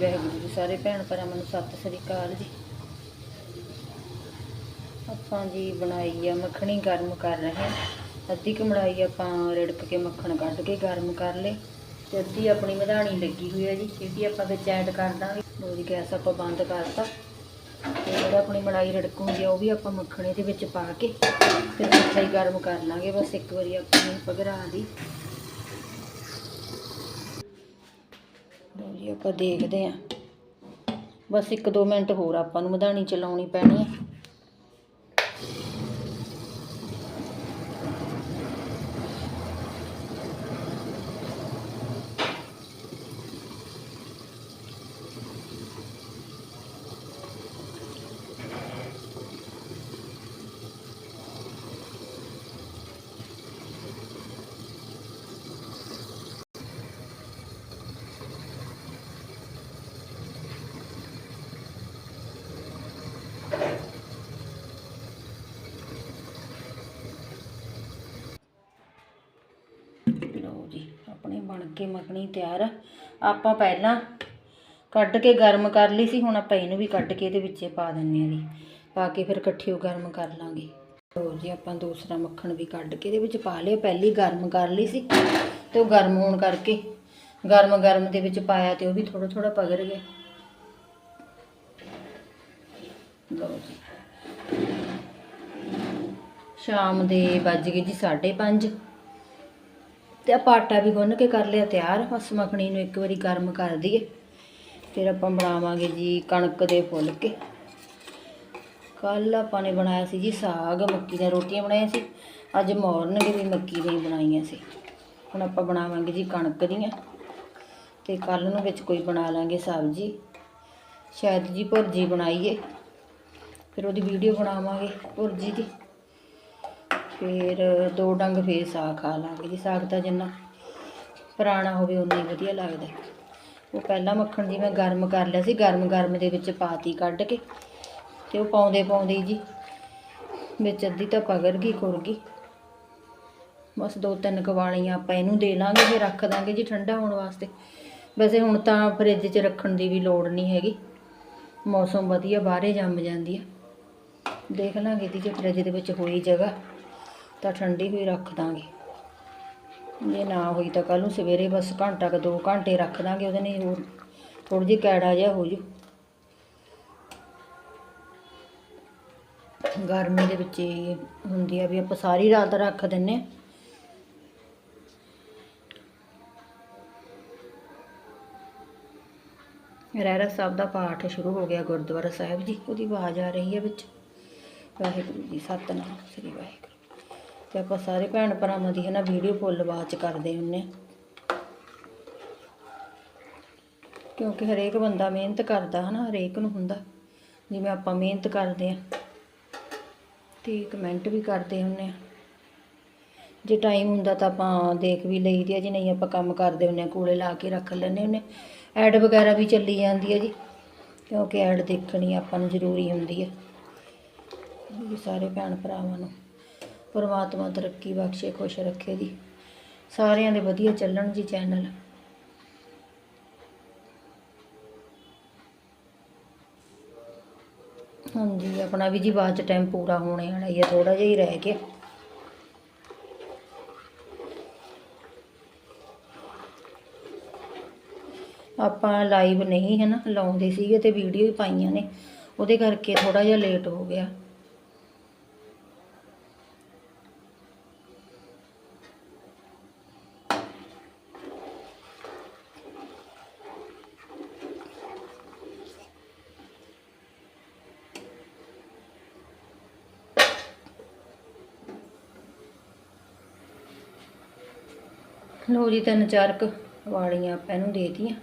ਵਾਹਿਗੁਰੂ ਜੀ, ਸਾਰੇ ਭੈਣ ਭਰਾਵਾਂ ਨੂੰ ਸਤਿ ਸ੍ਰੀ ਅਕਾਲ ਜੀ। ਆਪਾਂ ਜੀ ਬਣਾਈ ਆ ਮੱਖਣੀ ਗਰਮ ਕਰ ਰਹੇ ਹਾਂ। ਅੱਧੀ ਕੁ ਮਲਾਈ ਆਪਾਂ ਰਿੜਕ ਕੇ ਮੱਖਣ ਕੱਢ ਕੇ ਗਰਮ ਕਰ ਲੇ ਤੇ ਅੱਧੀ ਆਪਣੀ ਮਧਾਣੀ ਲੱਗੀ ਹੋਈ ਹੈ ਜੀ, ਇਹ ਵੀ ਆਪਾਂ ਵਿੱਚ ਐਡ ਕਰ ਦਾਂਗੇ। ਲੋ ਜੀ, ਗੈਸ ਆਪਾਂ ਬੰਦ ਕਰਤਾ। ਤੇ ਜਿਹੜਾ ਆਪਣੀ ਮਲਾਈ ਰਿੜਕ ਹੁੰਦੀ ਆ, ਉਹ ਵੀ ਆਪਾਂ ਮੱਖਣੇ ਦੇ ਵਿੱਚ ਪਾ ਕੇ ਫਿਰ ਮਿੱਠਾ ਹੀ ਗਰਮ ਕਰ ਲਾਂਗੇ। ਬਸ ਇੱਕ ਵਾਰੀ ਆਪਾਂ ਨੂੰ ਪਗਰਾ ਦੀ। ਲਓ ਜੀ, ਆਪਾਂ ਦੇਖਦੇ ਆਂ ਬਸ 1-2 ਮਿੰਟ ਹੋਰ ਆਪਾਂ ਨੂੰ ਮਧਾਣੀ ਚਲਾਉਣੀ ਪੈਣੀ ਹੈ ਲਓ ਜੀ ਆਪਣੇ ਬਣ ਕੇ ਮੱਖਣੀ ਤਿਆਰ ਆਪਾਂ ਪਹਿਲਾਂ ਕੱਢ ਕੇ ਗਰਮ ਕਰ ਲਈ ਸੀ, ਹੁਣ ਆਪਾਂ ਇਹਨੂੰ ਵੀ ਕੱਢ ਕੇ ਇਹਦੇ ਵਿੱਚੇ ਪਾ ਦਿੰਨੇ ਆ ਜੀ। ਪਾ ਕੇ ਫਿਰ ਇਕੱਠੇ ਉਹ ਗਰਮ ਕਰ ਲਾਂਗੇ। ਲਓ ਜੀ ਆਪਾਂ ਦੂਸਰਾ ਮੱਖਣ ਵੀ ਕੱਢ ਕੇ ਇਹਦੇ ਵਿੱਚ ਪਾ ਲਿਆ। ਪਹਿਲੀ ਗਰਮ ਕਰ ਲਈ ਸੀ ਤੇ ਉਹ ਗਰਮ ਹੋਣ ਕਰਕੇ ਗਰਮ ਗਰਮ ਦੇ ਵਿੱਚ ਪਾਇਆ ਤੇ ਉਹ ਵੀ ਥੋੜਾ ਥੋੜਾ ਪਗਰ ਗਿਆ। ਲਓ ਜੀ। ਸ਼ਾਮ ਦੇ ਵੱਜ ਗਏ ਜੀ 5:30 ਤੇ ਆਪਾਂ ਆਟਾ ਵੀ ਗੁੰਨ ਕੇ ਕਰ ਲਿਆ ਤਿਆਰ। ਬਸ ਮੱਖਣੀ ਨੂੰ ਇੱਕ ਵਾਰੀ ਗਰਮ ਕਰ ਦਈਏ। ਫਿਰ ਆਪਾਂ ਬਣਾਵਾਂਗੇ ਜੀ ਕਣਕ ਦੇ ਫੁੱਲ ਕੇ ਕੱਲ ਆਪਾਂ ਨੇ ਬਣਾਇਆ ਸੀ ਜੀ ਸਾਗ, ਮੱਕੀ ਦੀਆਂ ਰੋਟੀਆਂ ਬਣਾਈਆਂ ਸੀ। ਅੱਜ ਮੌਰਨਿੰਗ ਵੀ ਮੱਕੀ ਦੀਆਂ ਬਣਾਈਆਂ ਸੀ। ਹੁਣ ਆਪਾਂ ਬਣਾਵਾਂਗੇ ਜੀ ਕਣਕ ਦੀਆਂ। ਤੇ ਕੱਲ ਨੂੰ ਵਿੱਚ ਕੋਈ ਬਣਾ ਲਾਂਗੇ ਸਬਜ਼ੀ। ਸ਼ਾਇਦ ਜੀ ਭੁਰਜੀ ਬਣਾਈਏ। ਫਿਰ ਉਹਦੀ ਵੀਡੀਓ ਬਣਾਵਾਂਗੇ ਭੁਰਜੀ ਦੀ। ਫਿਰ ਦੋ ਡੰਗ ਫੇਰ ਸਾਗ ਖਾ ਲਾਂਗੇ ਜੀ, ਸਾਗ ਤਾਂ ਜਿੰਨਾ ਪੁਰਾਣਾ ਹੋਵੇ ਉਨਾ ਹੀ ਵਧੀਆ ਲੱਗਦਾ। ਉਹ ਪਹਿਲਾਂ ਮੱਖਣ ਜੀ ਮੈਂ ਗਰਮ ਕਰ ਲਿਆ ਸੀ, ਗਰਮ ਗਰਮ ਦੇ ਵਿੱਚ ਪਾਤੀ ਕੱਢ ਕੇ ਤੇ ਉਹ ਪਾਉਂਦੇ ਪਾਉਂਦੇ ਜੀ ਵਿੱਚ ਅੱਧੀ ਤਾਂ ਪਗਰ ਗਈ ਖੁਰ ਗਈ। ਬਸ ਦੋ ਤਿੰਨ ਕਵਾਲੀਆਂ ਆਪਾਂ ਇਹਨੂੰ ਦੇ ਲਾਂਗੇ ਫਿਰ ਰੱਖ ਦਾਂਗੇ ਜੀ ਠੰਡਾ ਹੋਣ ਵਾਸਤੇ। ਵੈਸੇ ਹੁਣ ਤਾਂ ਫਰਿੱਜ 'ਚ ਰੱਖਣ ਦੀ ਵੀ ਲੋੜ ਨਹੀਂ ਹੈਗੀ। ਮੌਸਮ ਵਧੀਆ, ਬਾਹਰੇ ਜੰਮ ਜਾਂਦੀ ਆ। ਦੇਖ ਲਾਂਗੇ ਇਹਦੀ ਜੇ ਫਰਿੱਜ ਦੇ ਵਿੱਚ ਹੋਈ ਜਗ੍ਹਾ। ਤਾਂ ਠੰਡੀ ਹੋਈ ਰੱਖ ਦਾਂਗੇ। ਜੇ ਨਾ ਹੋਈ ਤਾਂ ਕੱਲ ਨੂੰ ਸਵੇਰੇ ਬਸ ਘੰਟਾ ਕੁ 2 ਘੰਟੇ ਰੱਖ ਦਾਂਗੇ, ਉਹਦੇ ਨਾਲ ਹੋਰ ਥੋੜੀ ਜਿਹੀ ਕੈੜਾ ਜਿਹਾ ਹੋ ਜੂ। ਗਰਮੀ ਦੇ ਵਿੱਚ ਇਹ ਹੁੰਦੀ ਆ ਵੀ ਆਪਾਂ ਸਾਰੀ ਰਾਤ ਰੱਖ ਦਿੰਨੇ ਰਹਿਰਾ ਸਾਹਿਬ ਦਾ ਪਾਠ ਸ਼ੁਰੂ ਹੋ ਗਿਆ ਗੁਰਦੁਆਰਾ ਸਾਹਿਬ ਜੀ, ਉਹਦੀ ਆਵਾਜ਼ ਆ ਰਹੀ ਹੈ ਵਿੱਚ। ਵਾਹਿਗੁਰੂ ਜੀ, ਸਤਨਾਮ ਸ੍ਰੀ ਵਾਹਿਗੁਰੂ। ਤੇ ਆਪਾਂ ਸਾਰੇ ਭੈਣ ਭਰਾਵਾਂ ਦੀ ਹੈ ਨਾ ਵੀਡੀਓ ਫੁੱਲ ਵਾਚ ਕਰਦੇ ਹੁੰਨੇ ਆ। ਕਿਉਂਕਿ ਹਰੇਕ ਬੰਦਾ ਮਿਹਨਤ ਕਰਦਾ ਹੈ ਨਾ, ਹਰੇਕ ਨੂੰ ਹੁੰਦਾ। ਜਿਵੇਂ ਆਪਾਂ ਮਿਹਨਤ ਕਰਦੇ ਆ ਤੇ ਕਮੈਂਟ ਵੀ ਕਰਦੇ ਹੁੰਨੇ ਆ। ਜੇ ਟਾਈਮ ਹੁੰਦਾ ਤਾਂ ਆਪਾਂ ਦੇਖ ਵੀ ਲਈਦੀ ਆ, ਜੇ ਨਹੀਂ ਆਪਾਂ ਕੰਮ ਕਰਦੇ ਹੁੰਨੇ ਆ, ਕੋਲੇ ਲਾ ਕੇ ਰੱਖ ਲੈਂਦੇ ਹੁੰਨੇ ਐਡ ਵਗੈਰਾ ਵੀ ਚੱਲੀ ਜਾਂਦੀ ਹੈ ਜੀ, ਕਿਉਂਕਿ ਐਡ ਦੇਖਣੀ ਆਪਾਂ ਨੂੰ ਜ਼ਰੂਰੀ ਹੁੰਦੀ ਹੈ ਸਾਰੇ ਭੈਣ ਭਰਾਵਾਂ ਨੂੰ। ਪਰਮਾਤਮਾ ਤਰੱਕੀ ਬਖਸ਼ੇ, ਖੁਸ਼ ਰੱਖੇ ਜੀ ਸਾਰਿਆਂ ਦੇ ਵਧੀਆ ਚੱਲਣ ਜੀ ਚੈਨਲ। ਹਾਂਜੀ, ਆਪਣਾ ਵੀ ਜੀ ਬਾਅਦ ਚ ਟਾਈਮ ਪੂਰਾ ਹੋਣੇ ਵਾਲਾ ਹੀ ਹੈ ਥੋੜਾ ਜਿਹਾ ਹੀ ਰਹਿ ਗਿਆ। ਆਪਾਂ ਲਾਈਵ ਨਹੀਂ ਹੈ ਨਾ, ਲਾਉਂਦੇ ਸੀਗੇ ਤੇ ਵੀਡੀਓ ਵੀ ਪਾਈਆਂ ਨੇ। ਉਹਦੇ ਕਰਕੇ ਥੋੜਾ ਜਿਹਾ ਲੇਟ ਹੋ ਗਿਆ। ਲੋ ਜੀ ਤਿੰਨ ਚਾਰ ਕੁ ਵਾਲੀਆਂ ਆਪਾਂ ਇਹਨੂੰ ਦੇਤੀਆਂ